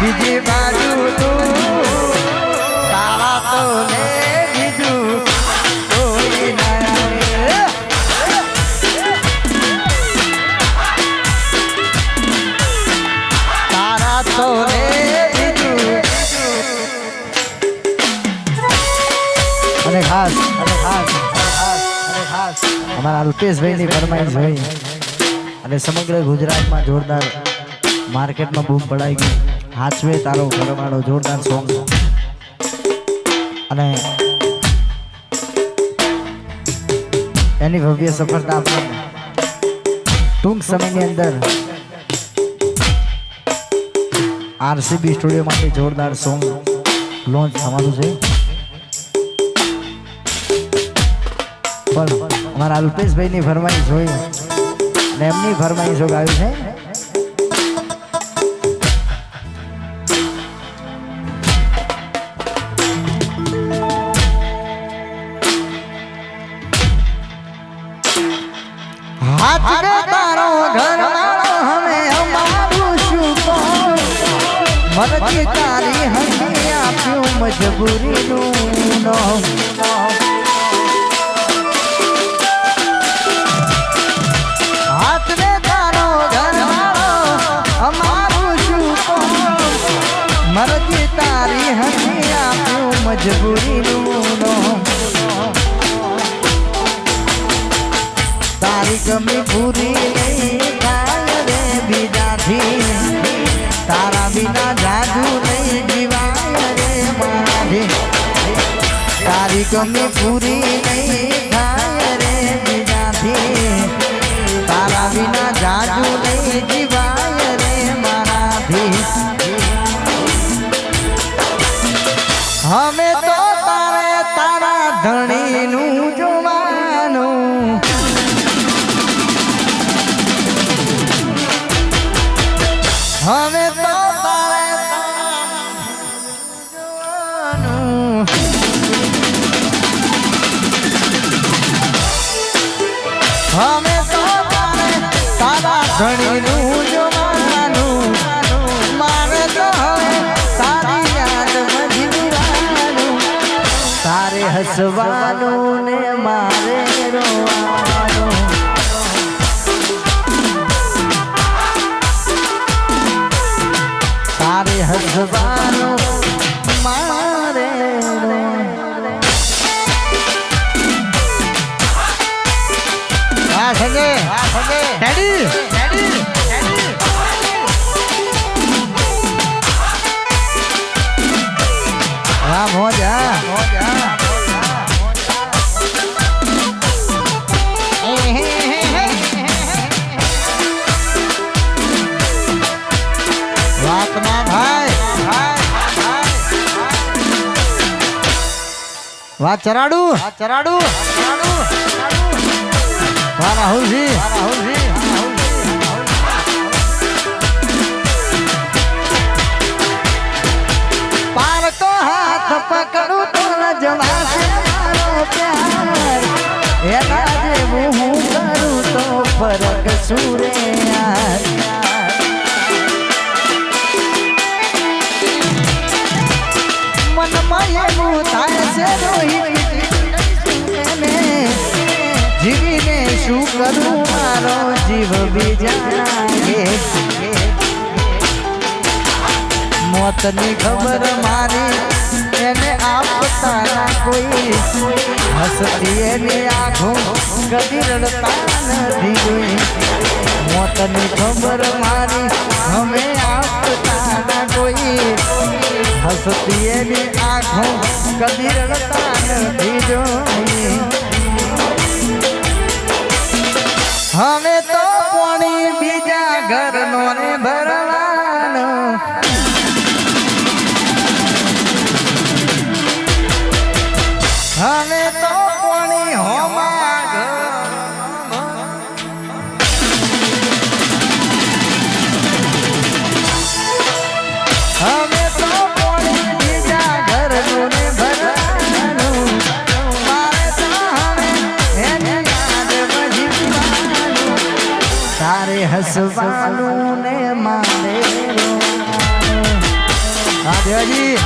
બીજી બાજુ તારા તો તારા તો અને ખાસ અને ખાસ અમારા અલ્પેશભાઈની ફરમાઈશ અને સમગ્ર ગુજરાતમાં જોરદાર માર્કેટમાં બૂમ પડાઈ ગઈ. હાચવે તારો ઘરવાળો જોરદાર સોંગ અને એની ભવ્ય સફળતા આપણને ટૂંક સમયની અંદર આરસીબી સ્ટુડિયોમાંથી જોરદાર સોંગ લોન્ચ થવાનું છે. પણ અમારા અલ્પેશભાઈની ફરમાઈશ હોય અને એમની ફરમાઈશો ગાયું છે. મજબૂરીનું નોમ. હાથ રે તારો અમારું શું મરજી તારી મજબૂરીનું તારી ગમી પૂરી રે મારાથી તારી ગમી પૂરી નહીં થાય રે બીજાથી તારા વિના જાદુ નહીં જીવાય રે મારાથી અમે તો તારે તારા ધણીનું જોવાનું મારે તો હવે. તારે હસવાનું ને મારે રોવાનું તારે હસવાનું વાત ચરાડું? વાત ચરાડું? વાહ રાહુલજી રાહુલજી પાર તો હાથ પકડું તો જવાશે મારો પ્યાર. એના જેવું હું કરું તો ફરક સુરે યાર? મનમાં એવું થાય છે મારો જીવ બીજા મોતની ખબર મારી એને આપતા ના કોઈ હસતી એની આંખો કદી રડતા નથી જોઈ મોતની ખબર મારી અમે આપતા ના કોઈ હસતી એની આંખો કદી રડતા નથી જોઈ હવે દેવાજી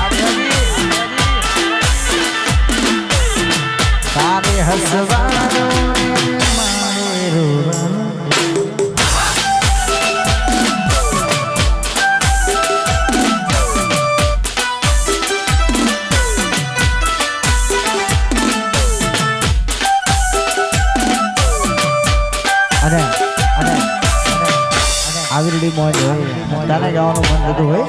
તારે હસવાનું મારે રોવાનું. આવી રીતે મોજ હોય. તને જવાનું મન થતું હોય?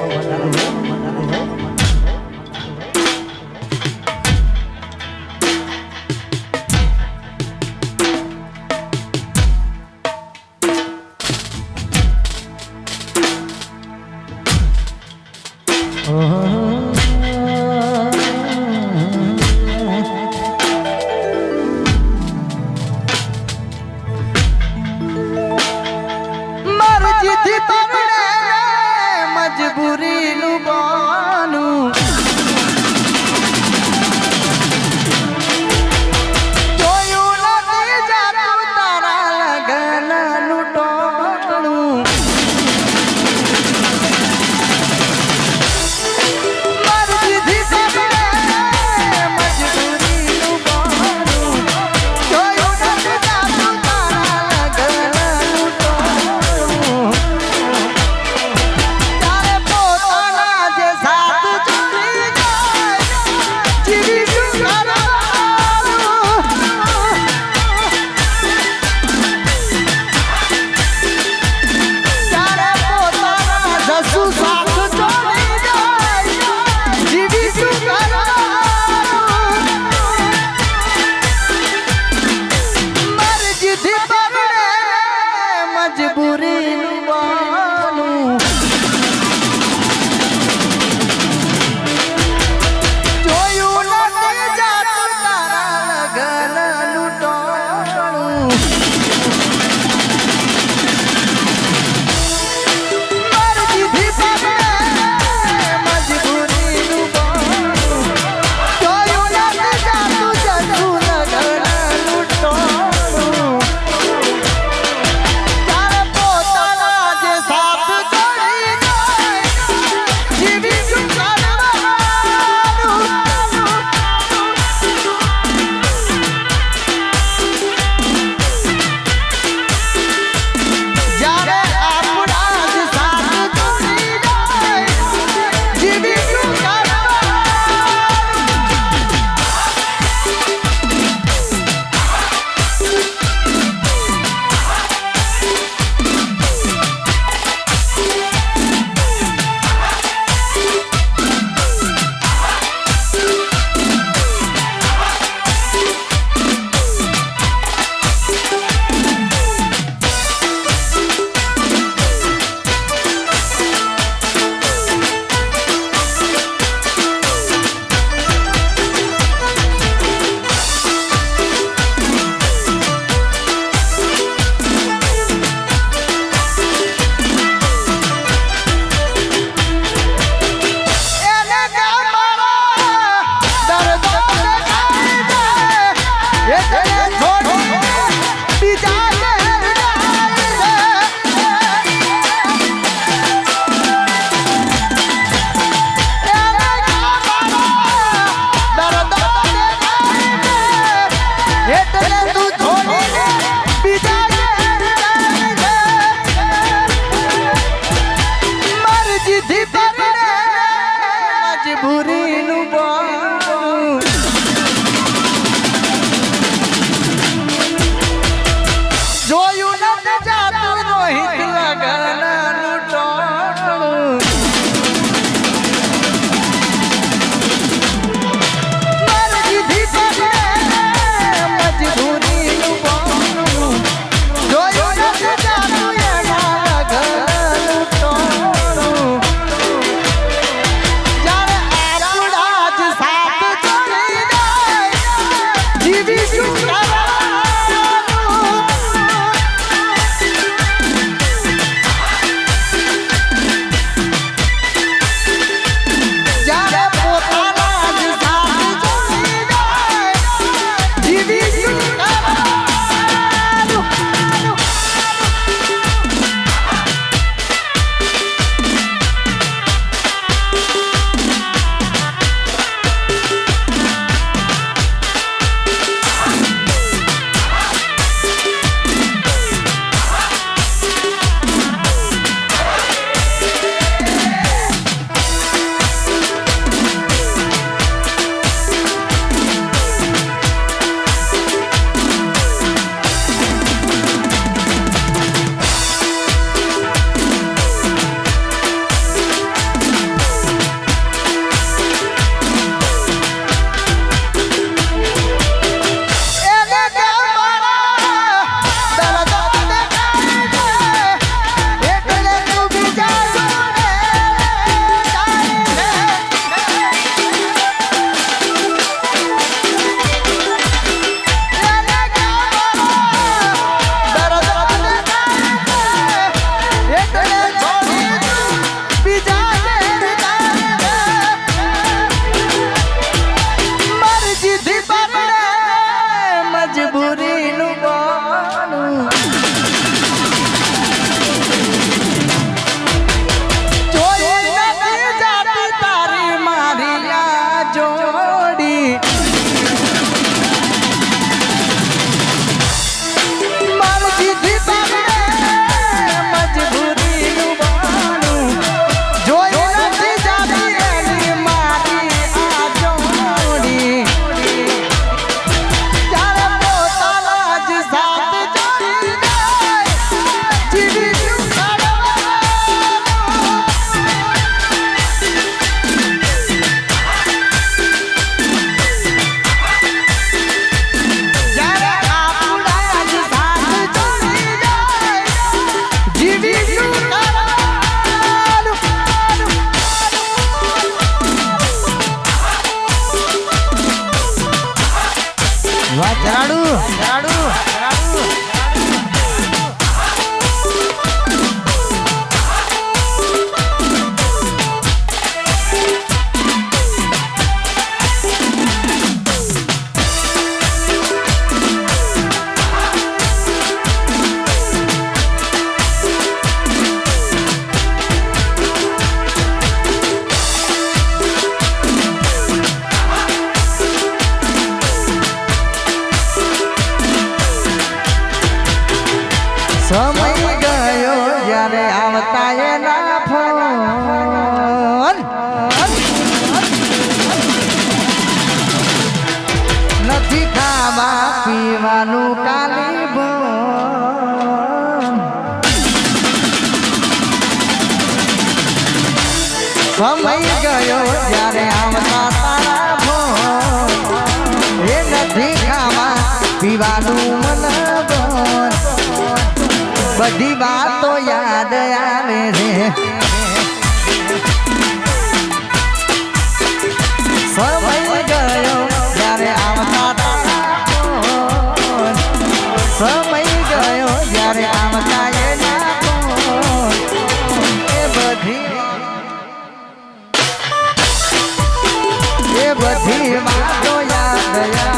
બધી વાતો યાદ આવે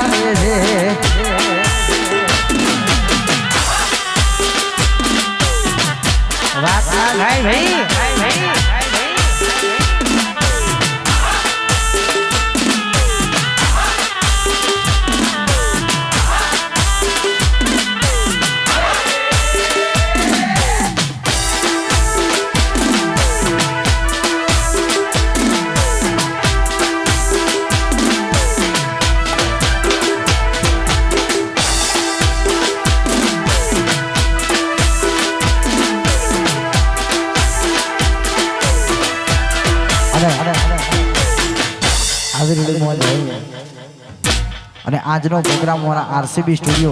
આજનો પ્રોગ્રામ મારા આરસીબી સ્ટુડિયો.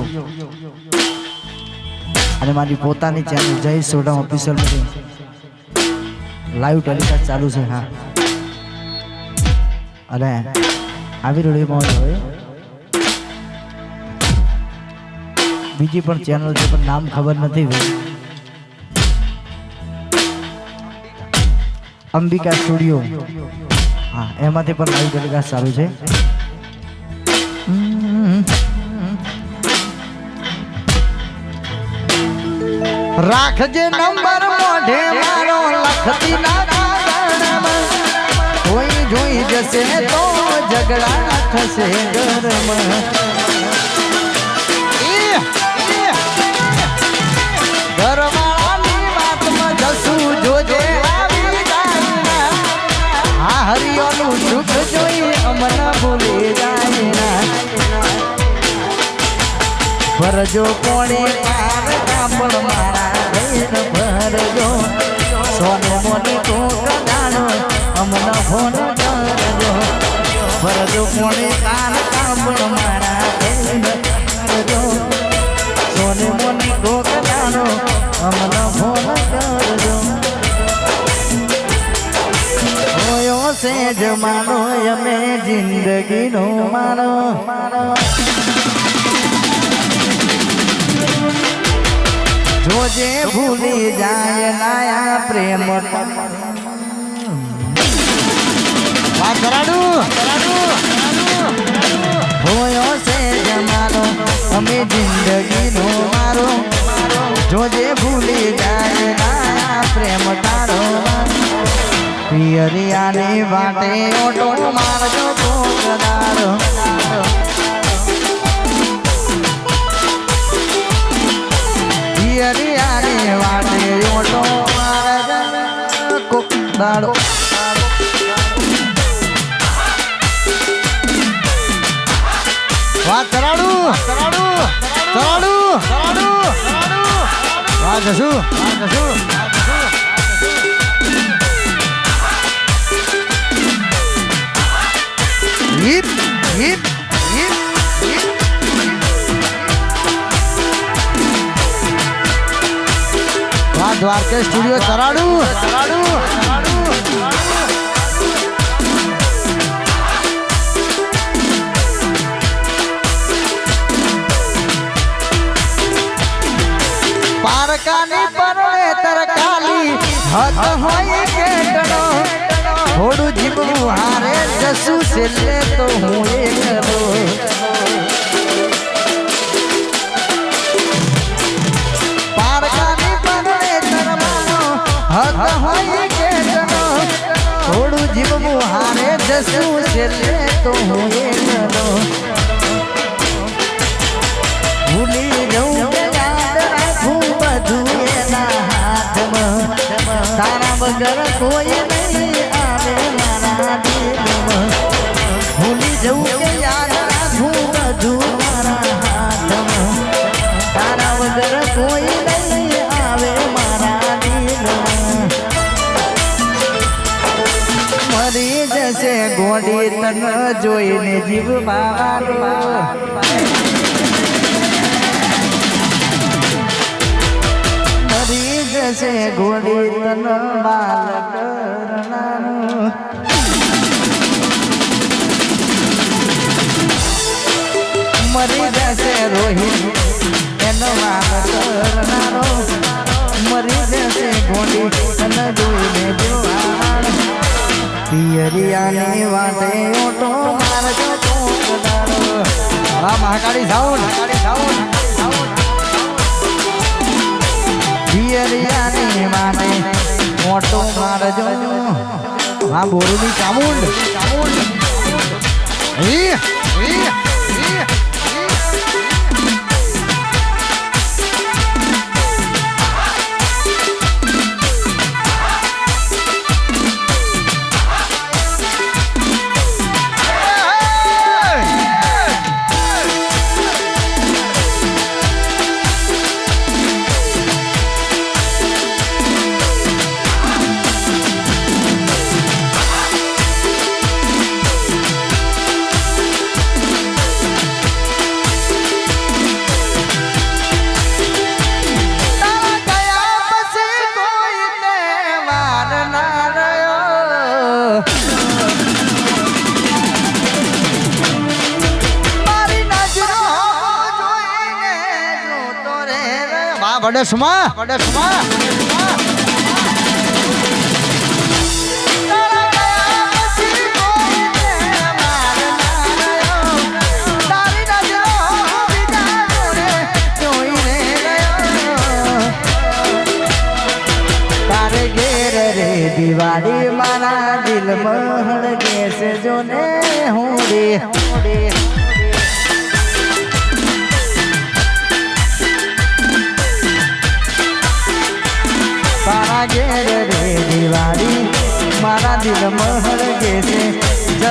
અને મારી પોતાની ચેનલ જય સોડમ ઓફિશિયલ લાઈવ ટેલિકાસ્ટ ચાલુ છે, હા. અને આવી રહ્યું મોજ હોય. બીજી પણ ચેનલ છે, પણ નામ ખબર નથી અંબિકા સ્ટુડિયો. હા, એમાંથી પણ લાઈવ ટેલિકાસ્ટ ચાલુ છે. રાખજે નંબર મોઢે મારો લખતી ના કાગળમાં. કોઈ જોઈ જશે તો ઝઘડા થશે ઘરમાં ઈ, ઈ. ઘરવાળાની વાતમાં જશું જોજે આવી જાય આ હરિયોનું સુખ જોઈ અમને ભૂલી જાય ભરજો કોણે પાર કાપડ મારા ઘેર ભરજો સોને મોને તો દાડો અમને ફોન કરજો. ભરજો કોણે પાર કામ મારા ભરજો સોને મોને તો દાડો અમને ફોન કરજો. હોયો સેજ જમાનો અમે જિંદગીનો માનો જોજે ભૂલી જાય નાયા પ્રેમ વાત કરાડું હોયો છે જમાનો અમે જિંદગીનો મારો જોજે ભૂલી જાય નાયા પ્રેમ તારો પિયરિયાની વાટે ઓટો મારજો ભોગદારો પિયરિયાની દાડો વાત કરાડું. કરાડું. કરાડું. કરાડું વાત જશું વાત જશું હિપ હિપ દ્વારકા સ્ટુડિયો ચરાડું ચરાડું मकानी परले तरकाली। हत होई के डरो। छोड़ू जिबू हारे जसू से ले तो हुए करो पारकानी परले तरमानो। हारे जसू से ले तो हुए करो તારા વગર કોઈ નહીં આવે મારા દિલમાં ભૂલી જવું કે યાદ રાખવું બધું મારા હાથમાં તારા વગર કોઈ નહીં આવે મારા દિલમાં મરી જશે ગોડી તન જોઈને જીવ મરી જશે ઘોડી તન બાલક રણાનું. મરી જશે રોહિત એનો વાપ કરનારો મરી જશે ઘોડી તન જોઈને જોવાણ. પિયરિયાની વાટે ઓટો મારજો કોકડારો આ મહાકાળી સાઉન્ડ મહાકાળી સાઉન્ડ પિયરિયાની માને ઓટો મારજો. વાહ બોરુની ચામુંડ. ચામુંડ. રહ્યો. વાહ, વડસમાં, વડસમાં.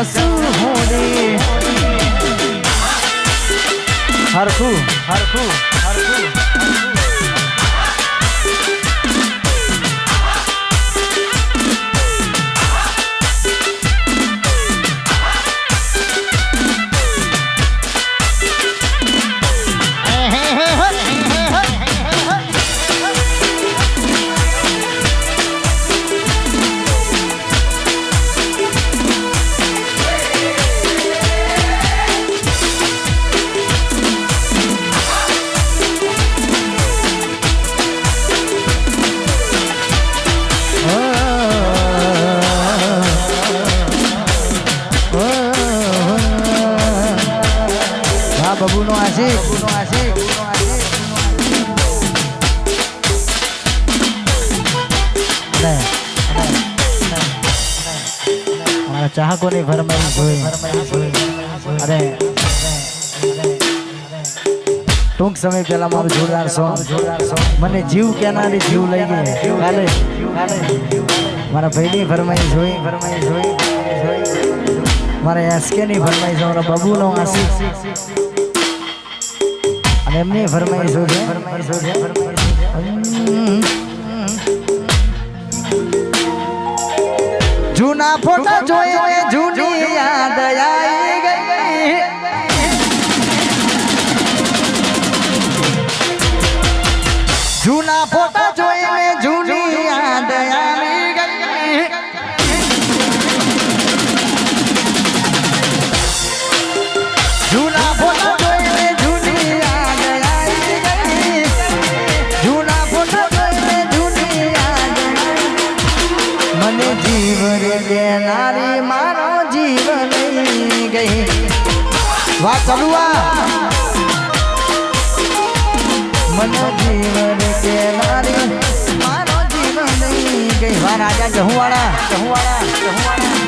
જસુ હોડે. હરખું હરખું. અમારા ચાહકોની ફરમાઈશ હોય અરે ટૂંક સમય પહેલા મારું જોરદાર સોંગ જોરદાર સોંગ મને જીવ કેનારી જીવ લઈ ગઈ કાલે કાલે મારા ભાઈની ફરમાઈશ હોય ફરમાઈશ હોય મારા એસકે ની ફરમાઈશ હોય, મારા બબુનો આશિક અને એમની ફરમાઈશ હોય છે ફરમાઈશ જૂના ફોટા જોઈને જૂની યાદ આવી ચહુવાડા જહુવાળા જહુવાળા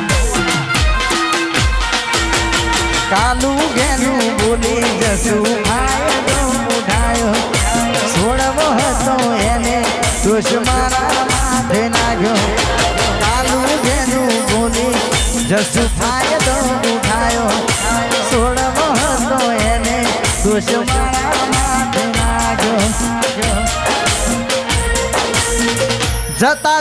કાલું ઘેનું બોલી જશું આયો ઉઠાયો. છોડવો હતો એને દોષ મારા માથે નાખ્યો કાલું ઘેનું બોલી જશું તો ઉઠાયો. છોડવો હતો એને દોષ મારા માથે જતા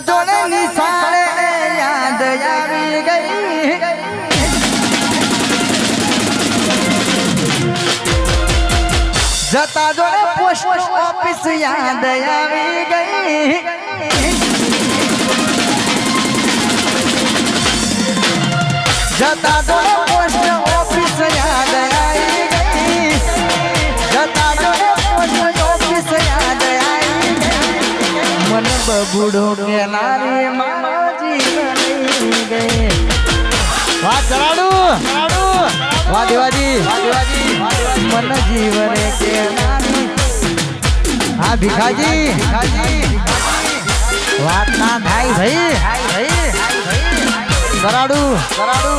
યાદ આવી ગઈ જતા જોડે પોસ્ટ ઓફિસ યાદ આવી ગઈ જતા જોડે પોસ્ટ ઓફિસ યાદ આવી ગઈ મન બબુડો કે નારી માજી બની ગઈ વાહ ચરાડુ ચરાડુ વાહ દેવાજી વાહ દેવાજી મન જીવને કે નારી હા ભીખાજી ભીખાજી વાત ના થાય ભાઈ ભાઈ કરાડુ કરાડુ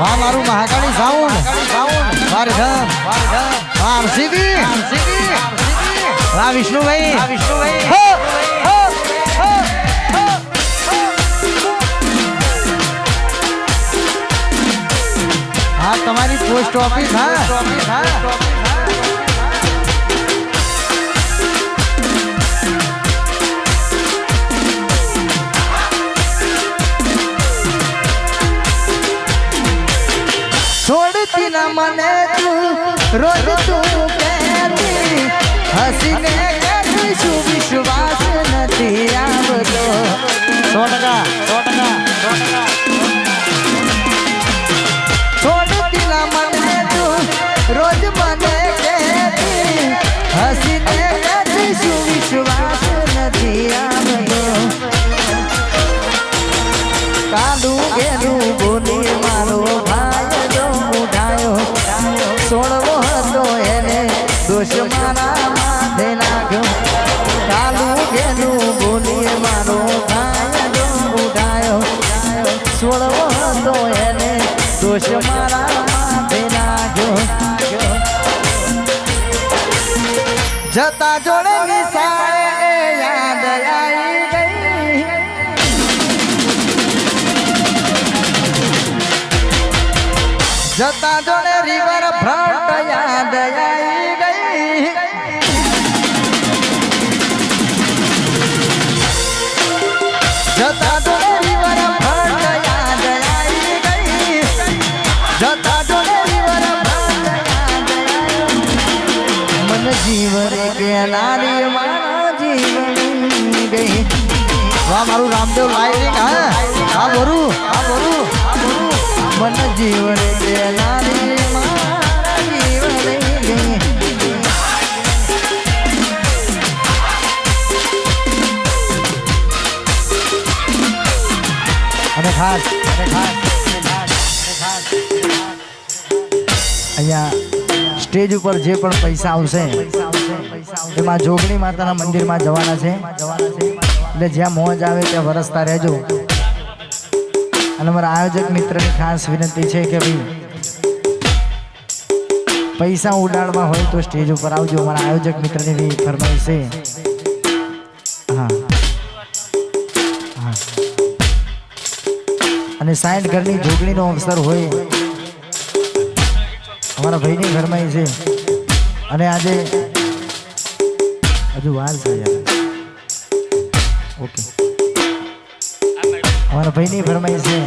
વાહ મારું મહાકાળી સાઉન્ડ સાઉન્ડ વાર ઘમ વાર ઘમ વાહ આરસીબી આરસીબી વાહ વિષ્ણુભાઈ વાહ વિષ્ણુભાઈ હો હો હો હો હા તમારી પોસ્ટ ઓફિસ હા છોડતી ના મને તું, રોજ તું કહેતી હસીને જતા જોડે અહીંયા સ્ટેજ ઉપર જે પણ પૈસા આવશે, એમાં જોગણી માતાના મંદિરમાં જવાના છે. એટલે જ્યાં મોજ આવે ત્યાં વરસતા રહેજો. અને મારા આયોજક મિત્રની ખાસ વિનંતી છે કે ભાઈ, પૈસા ઉડાડવા હોય તો સ્ટેજ ઉપર આવજો. મારા આયોજક મિત્રની બી ફરમાઈશ છે. હા. અને સાઠ ઘરની જોગણીનો અવસર હોય અમારા ભાઈની ઘરમાં છે. અને આજે હજુ વાર છે ઓકે. અમારા ભાઈની ફરમાઈ છે.